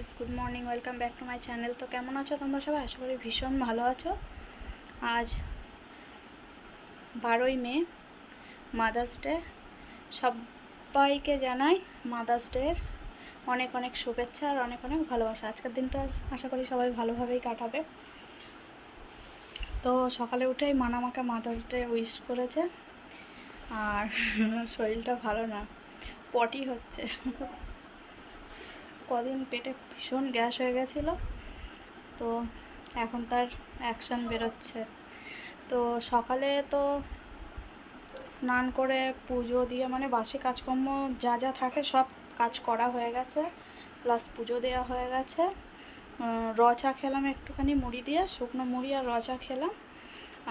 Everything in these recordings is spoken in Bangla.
Guys good morning welcome back to my channel তো কেমন আছো তোমরা সবাই? আশা করি ভীষণ ভালো আছো। আজ বারোই মে মাদার্স ডে সবাইকে জানাই মাদার্স ডের অনেক অনেক শুভেচ্ছা আর অনেক অনেক ভালোবাসা। আজকের দিনটা আশা করি সবাই ভালোভাবেই কাটাবে। তো সকালে উঠেই মানা আমাকে মাদার্স ডে উইশ করেছে। আর শরীরটা ভালো না পটি হচ্ছে। কদিন পেটে ভীষণ গ্যাস হয়ে গেছিল। তো এখন তার অ্যাকশান বেরোচ্ছে। তো সকালে তো স্নান করে পুজো দিয়ে মানে বাসি কাজকর্ম যা যা থাকে সব কাজ করা হয়ে গেছে। প্লাস পুজো দেওয়া হয়ে গেছে। উম, র চা খেলাম একটুখানি মুড়ি দিয়ে শুকনো মুড়ি আর র চা খেলাম।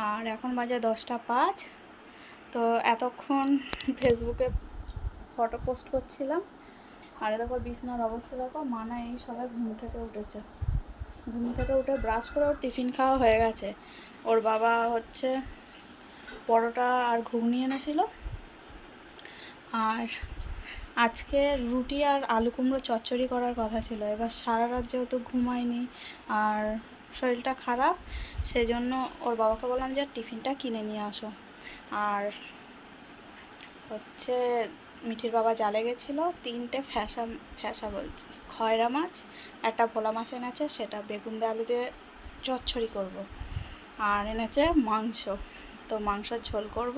আর এখন বাজে দশটা পাঁচ। তো এতক্ষণ ফেসবুকে ফটো পোস্ট করছিলাম। আর দেখো, বিছনার অবস্থা দেখো, মানা এই সবাই ঘুম থেকে উঠেছে। ঘুম থেকে উঠে ব্রাশ করে টিফিন খাওয়া হয়ে গেছে। ওর বাবা হচ্ছে পরোটা আর ঘুগনি এনেছিল। আর আজকে রুটি আর আলু কুমড়ো চচ্চড়ি করার কথা ছিল। এবার সারা রাত যেহেতু ঘুমায়নি আর শরীরটা খারাপ সেই জন্য ওর বাবাকে বললাম যে টিফিনটা কিনে নিয়ে আসো। আর হচ্ছে মিঠির বাবা জালে গেছিল, তিনটে ফ্যাসা ফ্যাসা বলছি, খয়রা মাছ, একটা ভোলা মাছ এনেছে, সেটা বেগুন দিয়ে আলু দিয়ে চচ্ছড়ি করব। আর এনেছে মাংস, তো মাংসের ঝোল করব।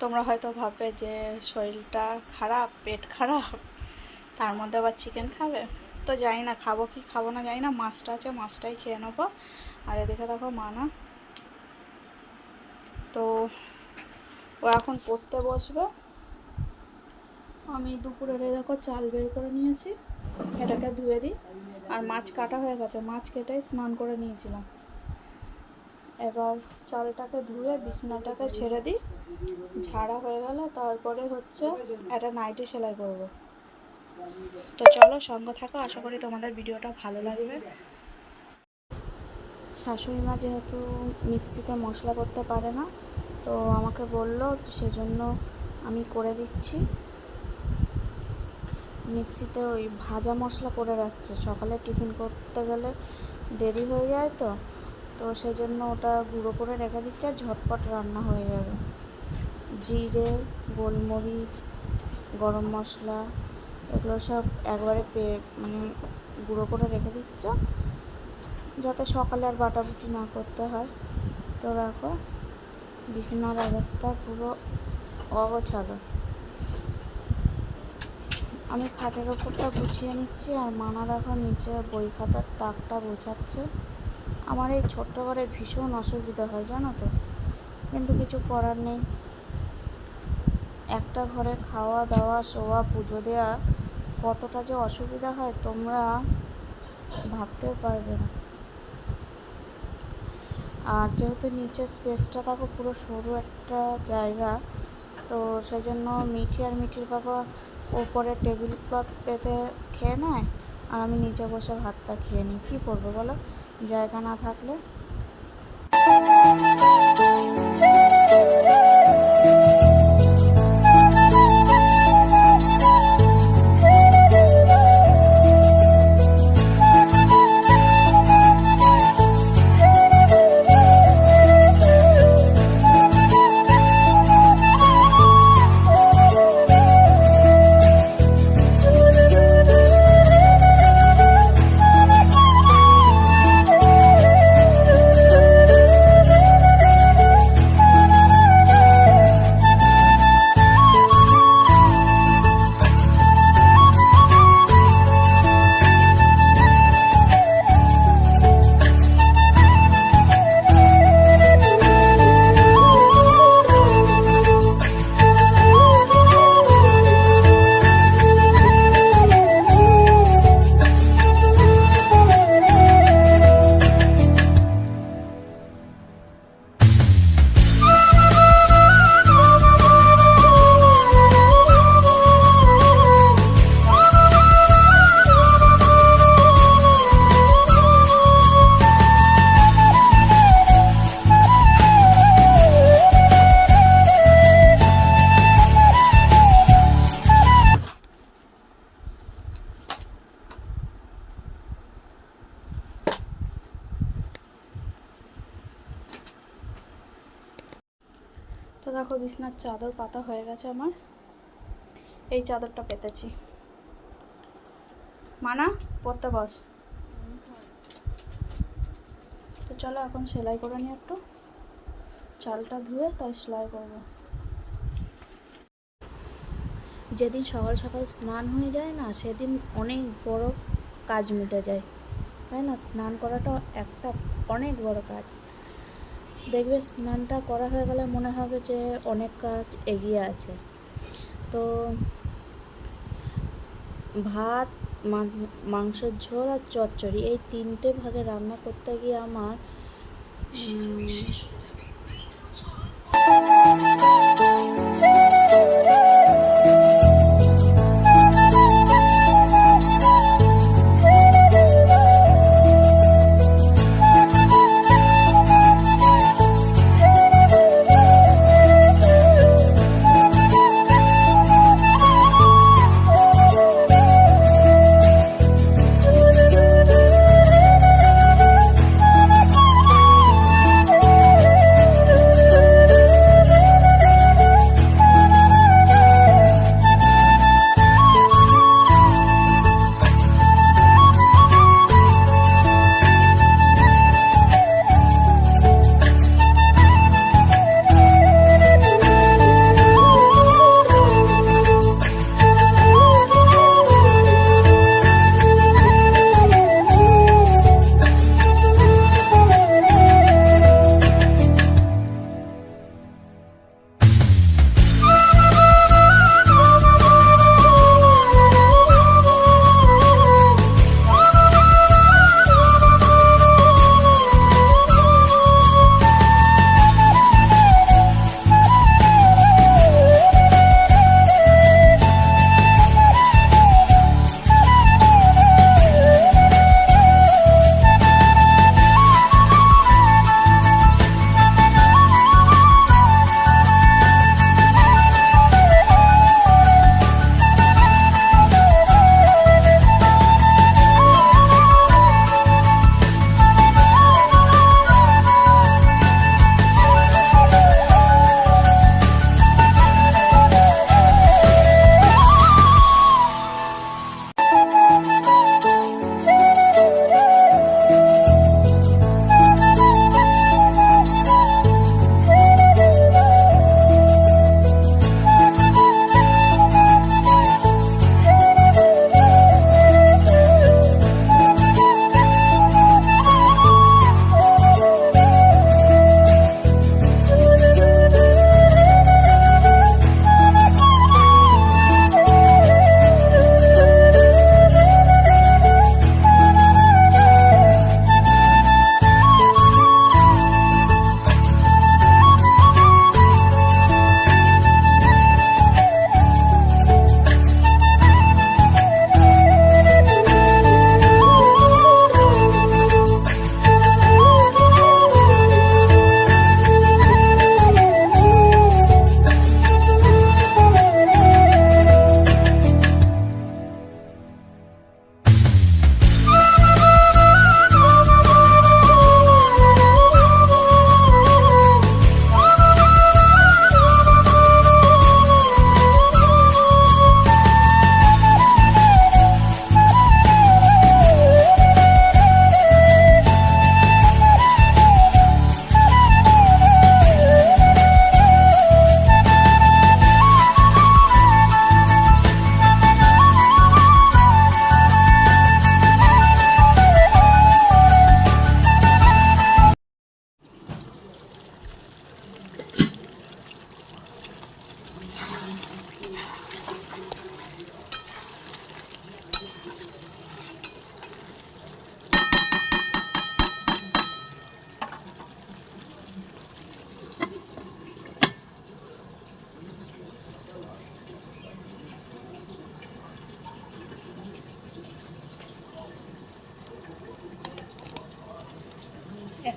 তোমরা হয়তো ভাববে যে শরীরটা খারাপ, পেট খারাপ, তার মধ্যে আবার চিকেন খাবে? তো জানি না, খাব কি খাব না, জানি না, মাছটা আছে, মাছটাই খেয়ে নেব। আর এদিকে দেখো মানা। তো ও এখন পড়তে বসবে। আমি দুপুরে দেখো চাল বের করে নিয়েছি, এটাকে ধুয়ে দিই। আর মাছ কাটা হয়ে গেছে, মাছ কেটে স্নান করে নিয়েছিলাম। এবার চালটাকে ধুয়ে বিছনাটাকে ছেড়ে দিই। ঝাড়া হয়ে গেলে, তারপরে হচ্ছে একটা নাইটি সেলাই করব। তো চলো সঙ্গে থাকো, আশা করি তোমাদের ভিডিওটা ভালো লাগবে। শাশুড়ি মা যেহেতু মিক্সিতে মশলা করতে পারে না, তো আমাকে বলল সেজন্য আমি করে দিচ্ছি। মিক্সিতে ওই ভাজা মশলা করে রাখছে। সকালে টিফিন করতে গেলে দেরি হয়ে যায় তো তো সেই জন্য ওটা গুঁড়ো করে রেখে দিচ্ছে আর ঝটপট রান্না হয়ে যাবে। জিরে, গোলমরিচ, গরম মশলা, এগুলো সব একবারে পে মানে গুঁড়ো করে রেখে দিচ্ছে, যাতে সকালে আর বাটাবুটি না করতে হয়। তো দেখো, বিছানার অবস্থা পুরো অগোছালো। আমি খাটের ওপরটা গুছিয়ে নিচ্ছি আর মানা দেখো নিচে বই খাতার তাকটা বোঝাচ্ছে আমার এই ছোট্ট ঘরে ভীষণ অসুবিধা হয়, জানো তো। কিন্তু কিছু করার নেই। একটা ঘরে খাওয়া দাওয়া, শোয়া, পুজো দেওয়া কতটা যে অসুবিধা হয় তোমরা ভাবতেও পারবে না। আর যেহেতু নিচের স্পেসটা থাকো পুরো সরু একটা জায়গা, তো সেই জন্য মিঠি আর মিঠির বাবা ওপরে টেবিল ক্লথ পেতে খেয়ে নেয় আর আমি নিচে বসে ভাতটা খেয়ে নিই। কী করব বলো? জায়গা না থাকলে বিছনার চাদর পাতা হয়ে গেছে আমার। এই চাদরটা পেতেছি। মানা, পড়তে বস। তো চলো এখন সেলাই করে নিই একটু। চালটা ধুয়ে তাই সেলাই করব। যেদিন সকাল সকাল স্নান হয়ে যায় না, সেদিন অনেক বড় কাজ মিটে যায়। তাই না? স্নান করাটা একটা অনেক বড় কাজ। দেখবে স্নানটা করা হয়ে গেলে মনে হবে যে অনেক কাজ এগিয়ে আছে। তো ভাত মাংসের ঝোল আর চচ্চড়ি, এই তিনটে ভাগে রান্না করতে গিয়ে আমার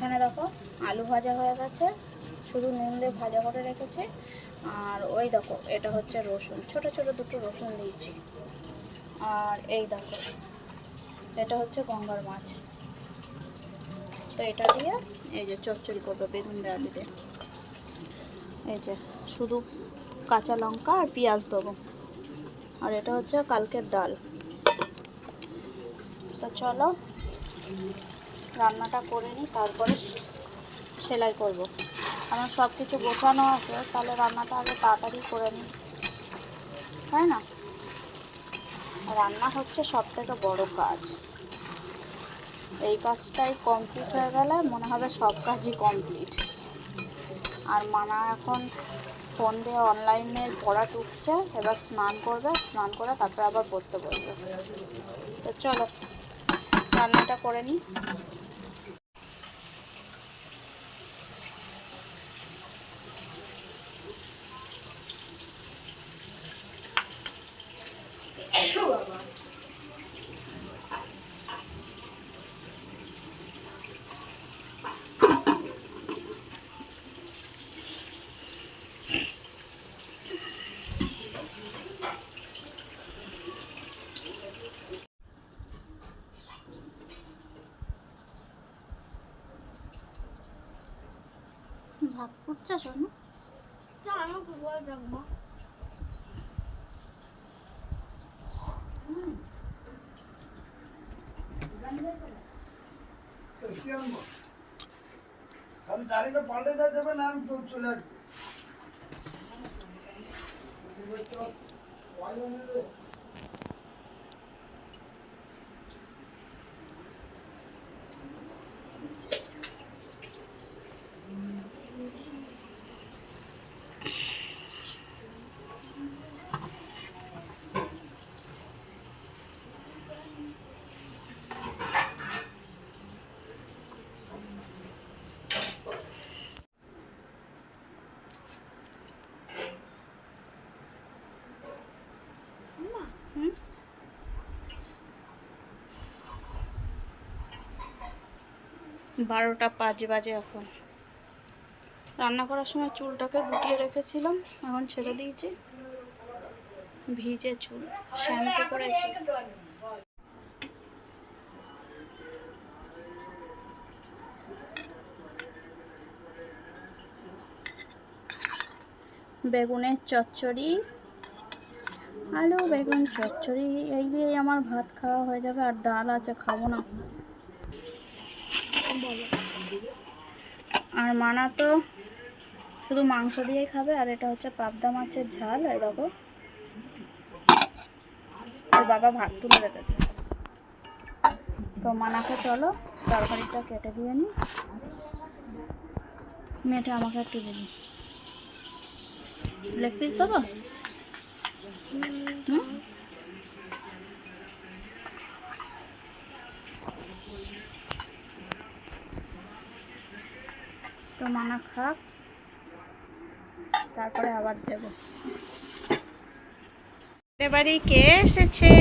এখানে দেখো আলু ভাজা হয়ে গেছে। শুধু নুন দিয়ে ভাজা করে রেখেছি। আর ওই দেখো, এটা হচ্ছে রসুন। ছোট ছোট দুটো রসুন দিয়েছি। আর এই দেখো, এটা হচ্ছে গঙ্গার মাছ। তো এটা দিয়ে এই যে চচ্চড়ি করব, বেগুন দিয়ে। দিতে এই যে শুধু কাঁচা লঙ্কা আর পেঁয়াজ দেবো। আর এটা হচ্ছে কালকের ডাল। তো চলো রান্নাটা করে নিই, তারপরে সেলাই করব। আমার সব কিছু গোছানো আছে, তাহলে রান্নাটা আগে তাড়াতাড়ি করে নিই। তাই না? রান্না হচ্ছে সব থেকে বড় কাজ। এই কাজটাই কমপ্লিট হয়ে গেলে মনে হবে সব কাজই কমপ্লিট আর মানা এখন ফোন দিয়ে অনলাইনে পড়া টুকছে, এবার স্নান করবে, স্নান করে তারপরে আবার পড়তে বসবে। তো চলো, রান্নাটা করে নিই। ভাত করছে শোনো আমি গাড়িটা পাল্টে দেওয়া যাবে না আমি তো চলে আসব বারোটা পাঁচ বাজে এখন। রান্না করার সময় চুলটাকে গুটিয়ে রেখেছিলাম, এখন ছেড়ে দিয়েছি। ভিজে চুল, শ্যাম্পু করেছি। বেগুনের চচ্চড়ি, আলু, বেগুন চচ্চড়ি, এই দিয়েই আমার ভাত খাওয়া হয়ে যাবে, আর ডাল আছে, খাব না। আর মানা তো শুধু মাংস দিয়েই খাবে, আর এটা হচ্ছে পাবদা মাছের ঝাল দেখো। ওর বাবা ভাত তুলে রেখেছে। তো মানাকে চলো, তরকারিটা কেটে দিয়ে নি। মেয়েটা আমাকে একটু দিবি। লেগ পিস দেবো? হুম? মানা খাক। তারপরে আবার দেব। এবারে কে এসেছে?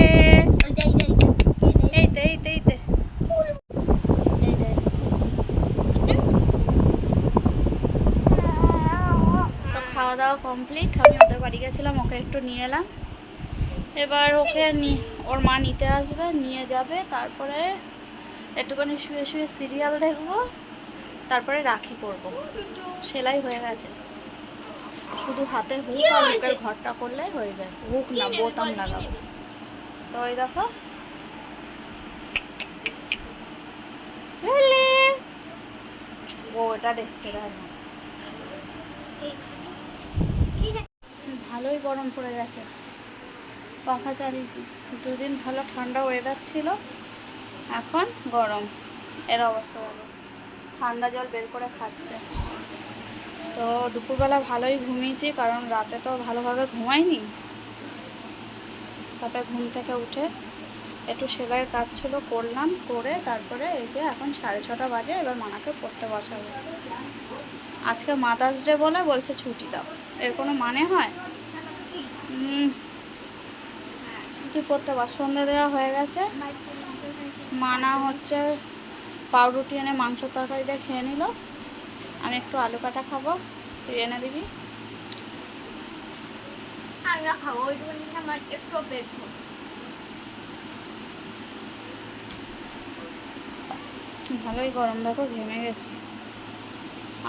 খাওয়া দাওয়া কমপ্লিট আমি ওদের বাড়ি গেছিলাম, ওকে একটু নিয়ে এলাম। এবার ওকে ওর মা নিতে আসবে, নিয়ে যাবে, তারপরে একটুখানি শুয়ে শুয়ে সিরিয়াল দেখব। তারপরে রাখি করব সেলাই হয়ে গেছে। শুধু হাতে হুক আর হুকের ঘরটা করলে হয়ে যায়। হুক না বোতাম লাগাবো। তো ওই দেখো। লিলি। ও ওটা দেখছে দেখো। ভালোই গরম পড়ে গেছে। পাখা চালিয়েছি। দুদিন ভালো ঠান্ডা ওয়েদার ছিল। এখন গরম। এর অবস্থা ঠান্ডা জল বের করে খাচ্ছে। তো দুপুরবেলা ভালোই ঘুমিয়েছি, কারণ রাতে তো ভালোভাবে ঘুমাইনি। তারপরে ঘুম থেকে উঠে একটু সেলাইয়ের কাজ ছিল, করলাম, করে তারপরে এই যে এখন সাড়ে ছটা বাজে, এবার মানাকে পড়তে বসাবো। আজকে মাদার্স ডে বলে বলছে ছুটি দাও। এর কোনো মানে হয়? ছুটি করতে পার সন্ধে দেওয়া হয়ে গেছে। মানা হচ্ছে পাউরুটি এনে মাংস তরকারি দিয়ে খেয়ে নিল। আমি একটু আলু কাটা খাব তুই এনে দিবি। আমিও খাব ওইটুকুনি আমার একটু পেট ভালোই গরম দেখো ঘেমে গেছে।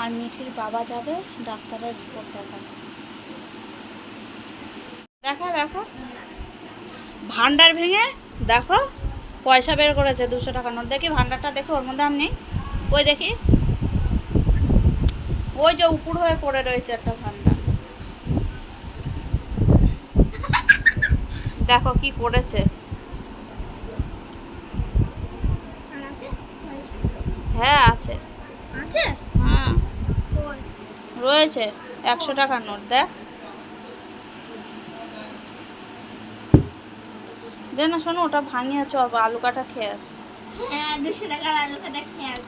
আর মিঠির বাবা যাবে ডাক্তারের রিপোর্ট দেখাতে দেখো দেখো। ভান্ডার ভেঙে দেখো পয়সা বের করেছে দুশো টাকা নোট। দেখি ভান্ডারটা দেখো ওর মধ্যে নেই। ওই দেখি। ওই যে উপর হয়ে পড়ে রয়েছে একটা ভান্ডার। দেখো কি করেছে হ্যাঁ আছে। আছে? রয়েছে। একশো টাকার নোট দেখ। দে না শোনো ওটা ভাঙিয়ে চপ আলু কাটা খেয়ে আস। হ্যাঁ দুশো টাকার আলু কাটা খেয়ে আসি।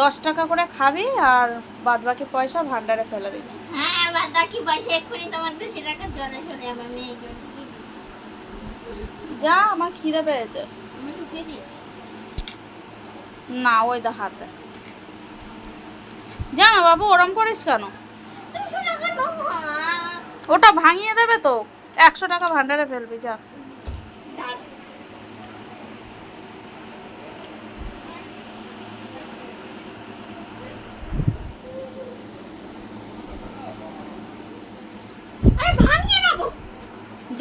দশ টাকা করে খাবি আর বাদ বাকি পয়সা ভান্ডারে ফেলে দিবি। হ্যাঁ এবার বাকি পয়সা এক্ষুনি তোমার দুশো টাকা জলে চলে যাবে আমি এই জন্য যা আমার খিদে পেয়েছে। না ওই দা হাতে। যা না বাবু ওরম করিস কেন? ওটা ভাঙিয়ে দেবে তো? একশো টাকা ভান্ডারে ফেলবি যা আরে ভাঙিয়ে নেব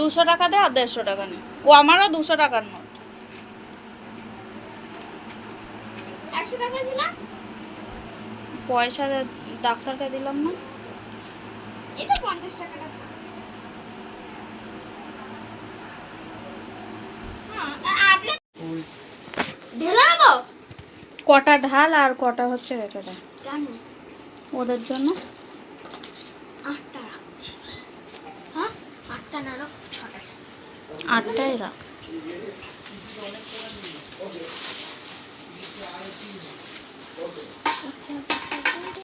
দুশো টাকা দে আর দেড়শো টাকা নে ও আমারও দুশো টাকার নোট। পয়সা ডাক্তারকে দিলাম না। এটা পঞ্চাশ টাকা কটা ঢাল আর কটা হচ্ছে রেখে দেয় ওদের জন্য? আটটা রাখছি আটটা না রাখ ছটা আটটাই রাখ।